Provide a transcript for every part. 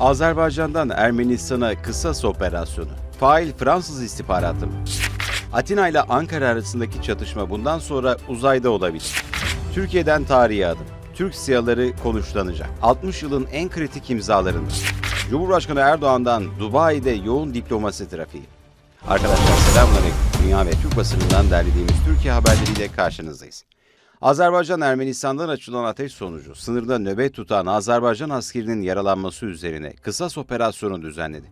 Azerbaycan'dan Ermenistan'a kısas operasyonu. Fail Fransız istihbaratı mı? Atina ile Ankara arasındaki çatışma bundan sonra uzayda olabilir. Türkiye'den tarihi adım. Türk siyaları konuşlanacak. 60 yılın en kritik imzalarında. Cumhurbaşkanı Erdoğan'dan Dubai'de yoğun diplomasi trafiği. Arkadaşlar selamünaleyküm. Dünya ve Türk basınından derlediğimiz Türkiye haberleriyle karşınızdayız. Azerbaycan Ermenistan'dan açılan ateş sonucu sınırda nöbet tutan Azerbaycan askerinin yaralanması üzerine kısas operasyonu düzenledi.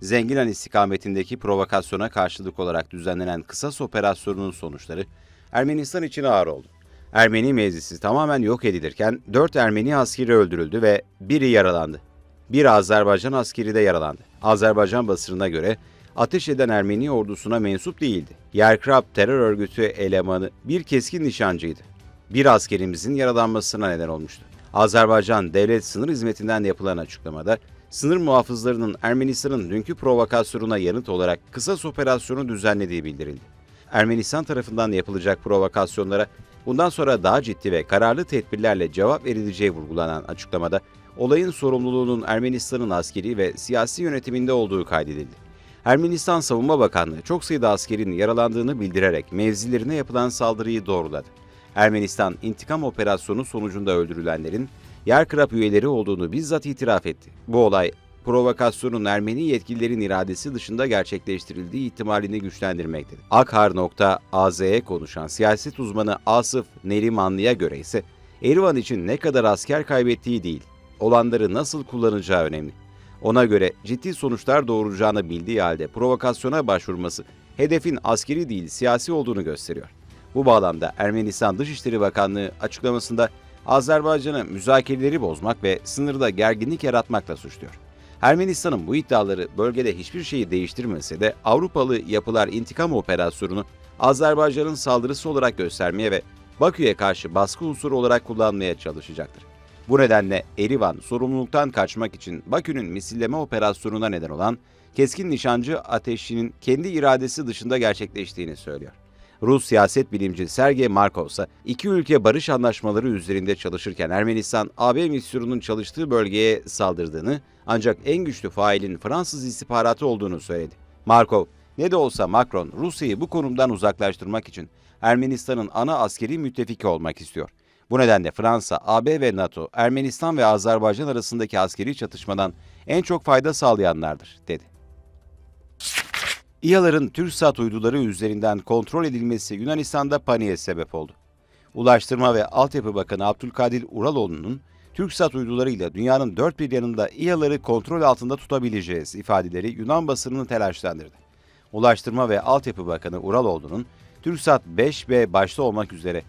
Zengilan istikametindeki provokasyona karşılık olarak düzenlenen kısas operasyonunun sonuçları Ermenistan için ağır oldu. Ermeni meclisi tamamen yok edilirken 4 Ermeni askeri öldürüldü ve biri yaralandı. Bir Azerbaycan askeri de yaralandı. Azerbaycan basınına göre ateş eden Ermeni ordusuna mensup değildi. Yerkrab terör örgütü elemanı bir keskin nişancıydı. Bir askerimizin yaralanmasına neden olmuştu. Azerbaycan Devlet Sınır Hizmeti'nden yapılan açıklamada sınır muhafızlarının Ermenistan'ın dünkü provokasyonuna yanıt olarak kısas operasyonu düzenlediği bildirildi. Ermenistan tarafından yapılacak provokasyonlara bundan sonra daha ciddi ve kararlı tedbirlerle cevap verileceği vurgulanan açıklamada olayın sorumluluğunun Ermenistan'ın askeri ve siyasi yönetiminde olduğu kaydedildi. Ermenistan Savunma Bakanlığı çok sayıda askerin yaralandığını bildirerek mevzilerine yapılan saldırıyı doğruladı. Ermenistan intikam operasyonu sonucunda öldürülenlerin Yerkrap üyeleri olduğunu bizzat itiraf etti. Bu olay provokasyonun Ermeni yetkililerin iradesi dışında gerçekleştirildiği ihtimalini güçlendirmektedir. Akhar.az'ye konuşan siyaset uzmanı Asıf Nerimanlı'ya göre ise Erivan için ne kadar asker kaybettiği değil, olanları nasıl kullanacağı önemli. Ona göre ciddi sonuçlar doğuracağını bildiği halde provokasyona başvurması hedefin askeri değil siyasi olduğunu gösteriyor. Bu bağlamda Ermenistan Dışişleri Bakanlığı açıklamasında Azerbaycan'ı müzakereleri bozmak ve sınırda gerginlik yaratmakla suçluyor. Ermenistan'ın bu iddiaları bölgede hiçbir şeyi değiştirmese de Avrupalı yapılar intikam operasyonunu Azerbaycan'ın saldırısı olarak göstermeye ve Bakü'ye karşı baskı unsuru olarak kullanmaya çalışacaktır. Bu nedenle Erivan sorumluluktan kaçmak için Bakü'nün misilleme operasyonuna neden olan keskin nişancı ateşinin kendi iradesi dışında gerçekleştiğini söylüyor. Rus siyaset bilimci Sergey Markov ise iki ülke barış anlaşmaları üzerinde çalışırken Ermenistan, AB misyonunun çalıştığı bölgeye saldırdığını ancak en güçlü failin Fransız istihbaratı olduğunu söyledi. Markov, ne de olsa Macron Rusya'yı bu konumdan uzaklaştırmak için Ermenistan'ın ana askeri müttefiki olmak istiyor. Bu nedenle Fransa, AB ve NATO, Ermenistan ve Azerbaycan arasındaki askeri çatışmadan en çok fayda sağlayanlardır, dedi. İHA'ların TürkSat uyduları üzerinden kontrol edilmesi Yunanistan'da paniğe sebep oldu. Ulaştırma ve Altyapı Bakanı Abdülkadir Uraloğlu'nun TürkSat uydularıyla dünyanın dört bir yanında İHA'ları kontrol altında tutabileceğiz ifadeleri Yunan basınını telaşlandırdı. Ulaştırma ve Altyapı Bakanı Uraloğlu'nun TürkSat 5B başta olmak üzere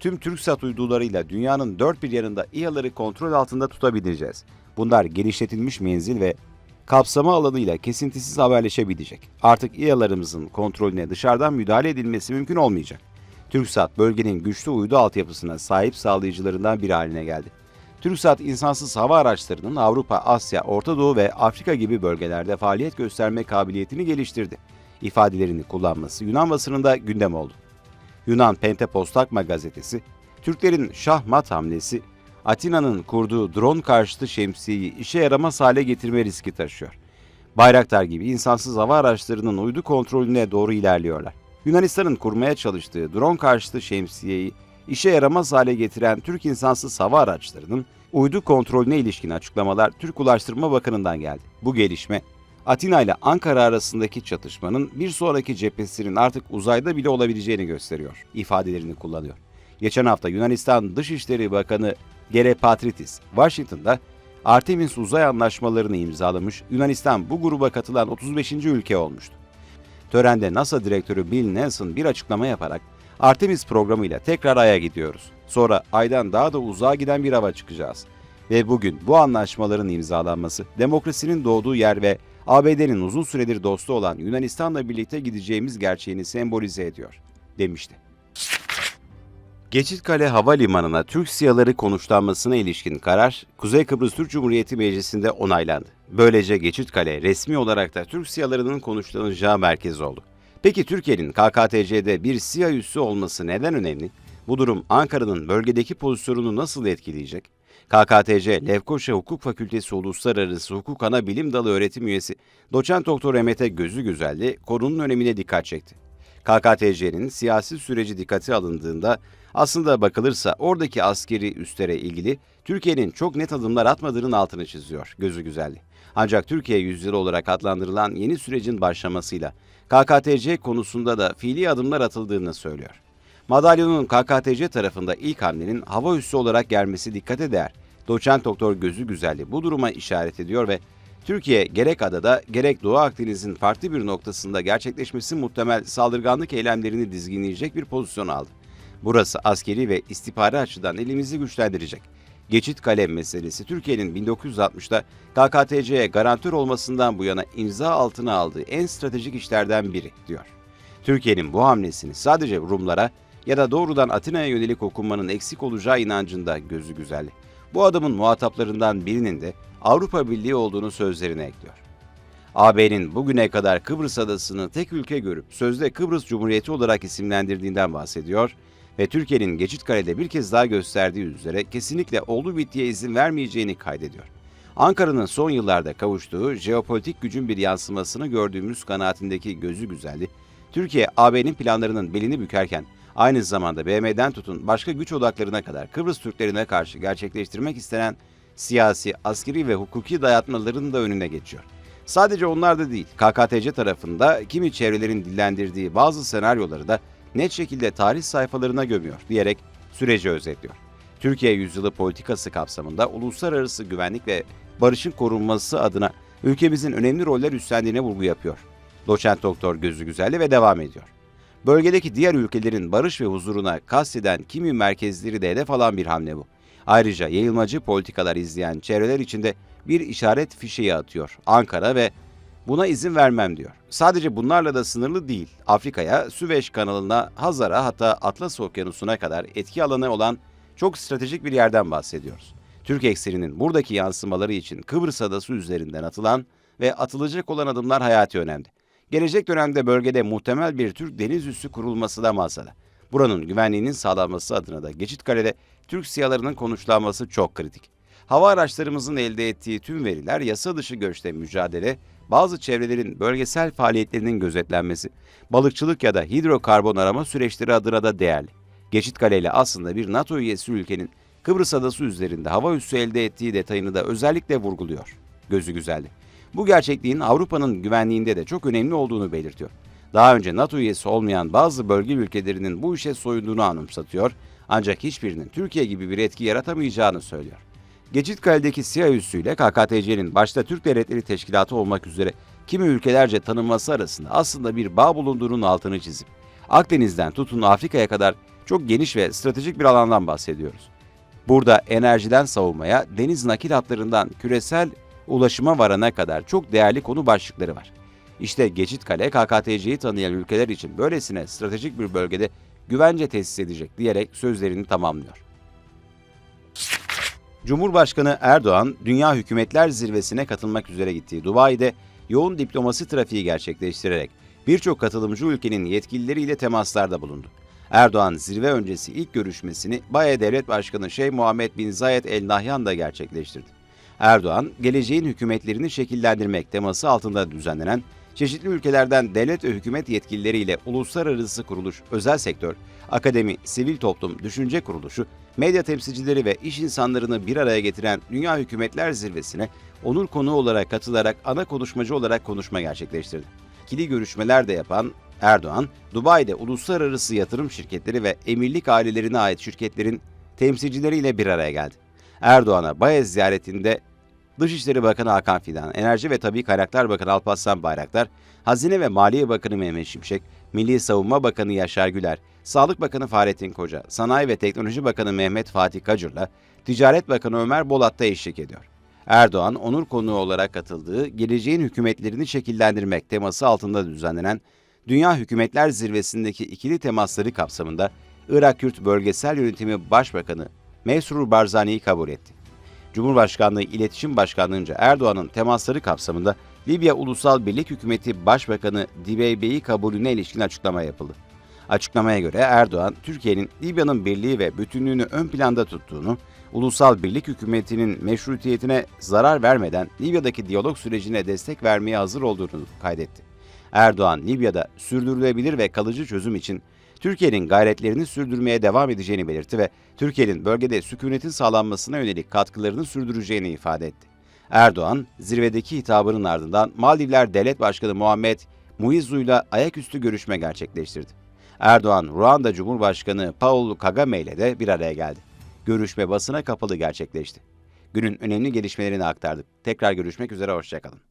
tüm TürkSat uydularıyla dünyanın dört bir yanında İHA'ları kontrol altında tutabileceğiz. Bunlar genişletilmiş menzil ve kapsama alanıyla kesintisiz haberleşebilecek. Artık İHA'larımızın kontrolüne dışarıdan müdahale edilmesi mümkün olmayacak. TürkSat bölgenin güçlü uydu altyapısına sahip sağlayıcılarından biri haline geldi. TürkSat insansız hava araçlarının Avrupa, Asya, Orta Doğu ve Afrika gibi bölgelerde faaliyet gösterme kabiliyetini geliştirdi. İfadelerini kullanması Yunan basınında gündem oldu. Yunan Pentepostakma gazetesi, Türklerin şahmat hamlesi, Atina'nın kurduğu drone karşıtı şemsiyeyi işe yaramaz hale getirme riski taşıyor. Bayraktar gibi insansız hava araçlarının uydu kontrolüne doğru ilerliyorlar. Yunanistan'ın kurmaya çalıştığı drone karşıtı şemsiyeyi işe yaramaz hale getiren Türk insansız hava araçlarının uydu kontrolüne ilişkin açıklamalar Türk Ulaştırma Bakanı'ndan geldi. Bu gelişme Atina ile Ankara arasındaki çatışmanın bir sonraki cephesinin artık uzayda bile olabileceğini gösteriyor ifadelerini kullanıyor. Geçen hafta Yunanistan Dışişleri Bakanı Gere Patritis, Washington'da Artemis uzay anlaşmalarını imzalamış, Yunanistan bu gruba katılan 35. ülke olmuştu. Törende NASA Direktörü Bill Nelson bir açıklama yaparak Artemis programıyla tekrar Ay'a gidiyoruz. Sonra Ay'dan daha da uzağa giden bir hava çıkacağız. Ve bugün bu anlaşmaların imzalanması, demokrasinin doğduğu yer ve ABD'nin uzun süredir dostu olan Yunanistan'la birlikte gideceğimiz gerçeğini sembolize ediyor, demişti. Geçitkale Havalimanı'na Türk siyaları konuşlanmasına ilişkin karar, Kuzey Kıbrıs Türk Cumhuriyeti Meclisi'nde onaylandı. Böylece Geçitkale resmi olarak da Türk siyalarının konuşlanacağı merkez oldu. Peki Türkiye'nin KKTC'de bir siyah üssü olması neden önemli? Bu durum Ankara'nın bölgedeki pozisyonunu nasıl etkileyecek? KKTC Lefkoşa Hukuk Fakültesi Uluslararası Hukuk Ana Bilim Dalı öğretim üyesi Doçent Doktor Emete Gözü Güzelli konunun önemine dikkat çekti. KKTC'nin siyasi süreci dikkate alındığında aslında bakılırsa oradaki askeri üstlere ilgili Türkiye'nin çok net adımlar atmadığının altını çiziyor Gözü Güzelli. Ancak Türkiye yüzyılı olarak adlandırılan yeni sürecin başlamasıyla KKTC konusunda da fiili adımlar atıldığını söylüyor. Madalyonun KKTC tarafında ilk hamlenin hava üssü olarak gelmesi dikkate değer. Doçent Doktor Gözü Güzelli bu duruma işaret ediyor ve Türkiye gerek adada gerek Doğu Akdeniz'in farklı bir noktasında gerçekleşmesi muhtemel saldırganlık eylemlerini dizginleyecek bir pozisyon aldı. Burası askeri ve istihbari açıdan elimizi güçlendirecek. Geçit kalem meselesi Türkiye'nin 1960'da KKTC'ye garantör olmasından bu yana imza altına aldığı en stratejik işlerden biri diyor. Türkiye'nin bu hamlesini sadece Rumlara ya da doğrudan Atina'ya yönelik okunmanın eksik olacağı inancında gözü güzelli. Bu adamın muhataplarından birinin de Avrupa Birliği olduğunu sözlerine ekliyor. AB'nin bugüne kadar Kıbrıs adasını tek ülke görüp sözde Kıbrıs Cumhuriyeti olarak isimlendirdiğinden bahsediyor ve Türkiye'nin Geçitkale'de bir kez daha gösterdiği üzere kesinlikle oldu bittiye izin vermeyeceğini kaydediyor. Ankara'nın son yıllarda kavuştuğu jeopolitik gücün bir yansımasını gördüğümüz kanaatindeki gözü güzeldi. Türkiye, AB'nin planlarının belini bükerken aynı zamanda BM'den tutun başka güç odaklarına kadar Kıbrıs Türklerine karşı gerçekleştirmek istenen siyasi, askeri ve hukuki dayatmaların da önüne geçiyor. Sadece onlar da değil, KKTC tarafında kimi çevrelerin dillendirdiği bazı senaryoları da net şekilde tarih sayfalarına gömüyor diyerek süreci özetliyor. Türkiye yüzyılı politikası kapsamında uluslararası güvenlik ve barışın korunması adına ülkemizin önemli roller üstlendiğine vurgu yapıyor. Doçent Doktor Gözü Güzelli ve devam ediyor. Bölgedeki diğer ülkelerin barış ve huzuruna kasteden kimi merkezleri de hedef alan bir hamle bu. Ayrıca yayılmacı politikalar izleyen çevreler içinde bir işaret fişeği atıyor Ankara ve buna izin vermem diyor. Sadece bunlarla da sınırlı değil. Afrika'ya, Süveyş kanalına, Hazar'a hatta Atlas Okyanusu'na kadar etki alanı olan çok stratejik bir yerden bahsediyoruz. Türk ekserinin buradaki yansımaları için Kıbrıs adası üzerinden atılan ve atılacak olan adımlar hayati önemli. Gelecek dönemde bölgede muhtemel bir Türk deniz üssü kurulması da masada. Buranın güvenliğinin sağlanması adına da Geçitkale'de Türk siyalarının konuşlanması çok kritik. Hava araçlarımızın elde ettiği tüm veriler yasa dışı göçte mücadele, bazı çevrelerin bölgesel faaliyetlerinin gözetlenmesi, balıkçılık ya da hidrokarbon arama süreçleri adına da değerli. Geçitkale ile aslında bir NATO üyesi ülkenin Kıbrıs adası üzerinde hava üssü elde ettiği detayını da özellikle vurguluyor. Gözü güzeldi. Bu gerçekliğin Avrupa'nın güvenliğinde de çok önemli olduğunu belirtiyor. Daha önce NATO üyesi olmayan bazı bölge ülkelerinin bu işe soyunduğunu anımsatıyor ancak hiçbirinin Türkiye gibi bir etki yaratamayacağını söylüyor. Geçitkale'deki SİHA üssüyle KKTC'nin başta Türk Devletleri Teşkilatı olmak üzere kimi ülkelerce tanınması arasında aslında bir bağ bulunduğunun altını çizip Akdeniz'den tutun Afrika'ya kadar çok geniş ve stratejik bir alandan bahsediyoruz. Burada enerjiden savunmaya, deniz nakil hatlarından küresel ulaşıma varana kadar çok değerli konu başlıkları var. İşte Geçitkale, KKTC'yi tanıyan ülkeler için böylesine stratejik bir bölgede güvence tesis edecek diyerek sözlerini tamamlıyor. Cumhurbaşkanı Erdoğan, Dünya Hükümetler Zirvesi'ne katılmak üzere gittiği Dubai'de yoğun diplomasi trafiği gerçekleştirerek birçok katılımcı ülkenin yetkilileriyle temaslarda bulundu. Erdoğan zirve öncesi ilk görüşmesini Baye Devlet Başkanı Şeyh Muhammed Bin Zayed El Nahyan da gerçekleştirdi. Erdoğan, geleceğin hükümetlerini şekillendirmek teması altında düzenlenen çeşitli ülkelerden devlet ve hükümet yetkilileriyle uluslararası kuruluş, özel sektör, akademi, sivil toplum, düşünce kuruluşu, medya temsilcileri ve iş insanlarını bir araya getiren Dünya Hükümetler Zirvesi'ne onur konuğu olarak katılarak ana konuşmacı olarak konuşma gerçekleştirdi. İkili görüşmeler de yapan Erdoğan, Dubai'de uluslararası yatırım şirketleri ve emirlik ailelerine ait şirketlerin temsilcileriyle bir araya geldi. Erdoğan'a Bayez ziyaretinde Dışişleri Bakanı Hakan Fidan, Enerji ve Tabi Kaynaklar Bakanı Alparslan Bayraktar, Hazine ve Maliye Bakanı Mehmet Şimşek, Milli Savunma Bakanı Yaşar Güler, Sağlık Bakanı Fahrettin Koca, Sanayi ve Teknoloji Bakanı Mehmet Fatih Kacır'la Ticaret Bakanı Ömer Bolat da eşlik ediyor. Erdoğan, onur konuğu olarak katıldığı geleceğin hükümetlerini şekillendirmek teması altında düzenlenen Dünya Hükümetler Zirvesi'ndeki ikili temasları kapsamında Irak Kürt Bölgesel Yönetimi Başbakanı Mesrur Barzani'yi kabul etti. Cumhurbaşkanlığı İletişim Başkanlığı'nca Erdoğan'ın temasları kapsamında Libya Ulusal Birlik Hükümeti Başbakanı Dibeybe'yi kabulüne ilişkin açıklama yapıldı. Açıklamaya göre Erdoğan, Türkiye'nin Libya'nın birliği ve bütünlüğünü ön planda tuttuğunu, ulusal birlik hükümetinin meşrutiyetine zarar vermeden Libya'daki diyalog sürecine destek vermeye hazır olduğunu kaydetti. Erdoğan, Libya'da sürdürülebilir ve kalıcı çözüm için Türkiye'nin gayretlerini sürdürmeye devam edeceğini belirtti ve Türkiye'nin bölgede sükunetin sağlanmasına yönelik katkılarını sürdüreceğini ifade etti. Erdoğan, zirvedeki hitabının ardından Maldivler Devlet Başkanı Muhammed Muizzu'yla ayaküstü görüşme gerçekleştirdi. Erdoğan, Ruanda Cumhurbaşkanı Paul Kagame ile de bir araya geldi. Görüşme basına kapalı gerçekleşti. Günün önemli gelişmelerini aktardık. Tekrar görüşmek üzere, hoşçakalın.